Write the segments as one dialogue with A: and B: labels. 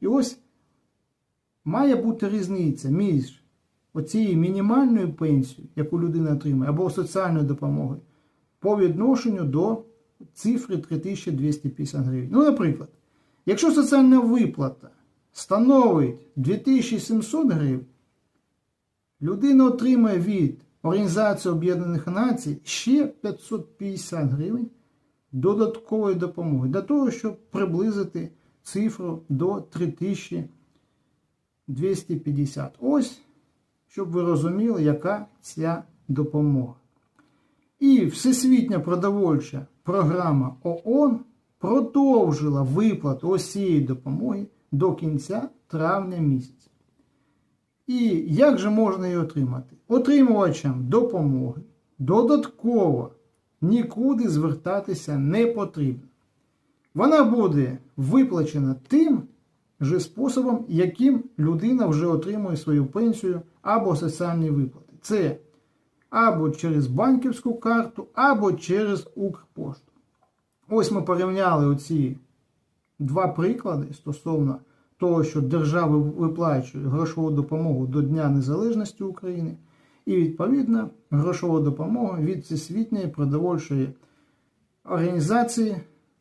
A: І ось має бути різниця між оцією мінімальною пенсією, яку людина отримує, або соціальною допомогою, по відношенню до цифри 3250 гривень. Ну, наприклад, якщо соціальна виплата становить 2700 гривень, людина отримає від Організації Об'єднаних Націй ще 550 гривень додаткової допомоги для того, щоб приблизити цифру до 3250. Ось, щоб ви розуміли, яка ця допомога. І Всесвітня продовольча програма ООН продовжила виплату ось цієї допомоги до кінця травня місяця. І як же можна її отримати? Отримувачам допомоги додатково нікуди звертатися не потрібно. Вона буде виплачена тим же способом, яким людина вже отримує свою пенсію або соціальні виплати. Це або через банківську карту, або через Укрпошту. Ось ми порівняли оці два приклади стосовно того, що держава виплачує грошову допомогу до Дня Незалежності України, і відповідно грошова допомога від Всесвітньої продовольчої організації,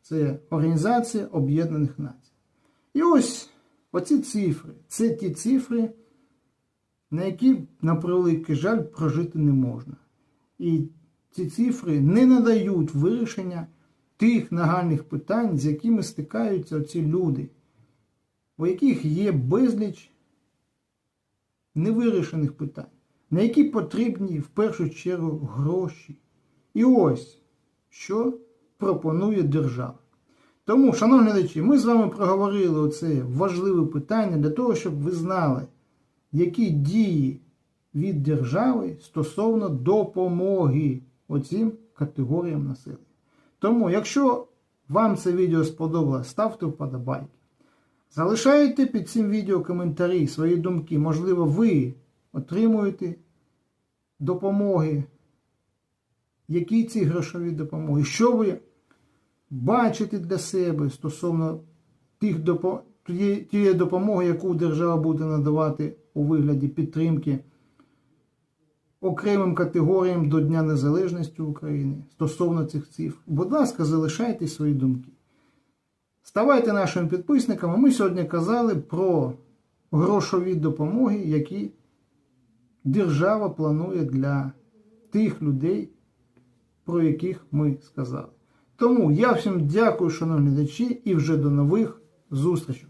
A: це Організація Об'єднаних Націй. І ось оці цифри, це ті цифри, на які, на превеликий жаль, прожити не можна. І ці цифри не надають вирішення тих нагальних питань, з якими стикаються оці люди, у яких є безліч невирішених питань, на які потрібні в першу чергу гроші. І ось що пропонує держава. Тому, шановні глядачі, ми з вами проговорили оце важливе питання для того, щоб ви знали, які дії від держави стосовно допомоги оцим категоріям населення. Тому, якщо вам це відео сподобалось, ставте вподобайки. Залишайте під цим відео коментарі, свої думки. Можливо, ви отримуєте допомоги. Які ці грошові допомоги? Що ви бачите для себе стосовно тих допо... тієї тієї допомоги, яку держава буде надавати у вигляді підтримки окремим категоріям до Дня Незалежності України стосовно цих цифр? Будь ласка, залишайте свої думки. Ставайте нашими підписниками. Ми сьогодні казали про грошові допомоги, які держава планує для тих людей, про яких ми сказали. Тому я всім дякую, шановні глядачі, і вже до нових зустрічей.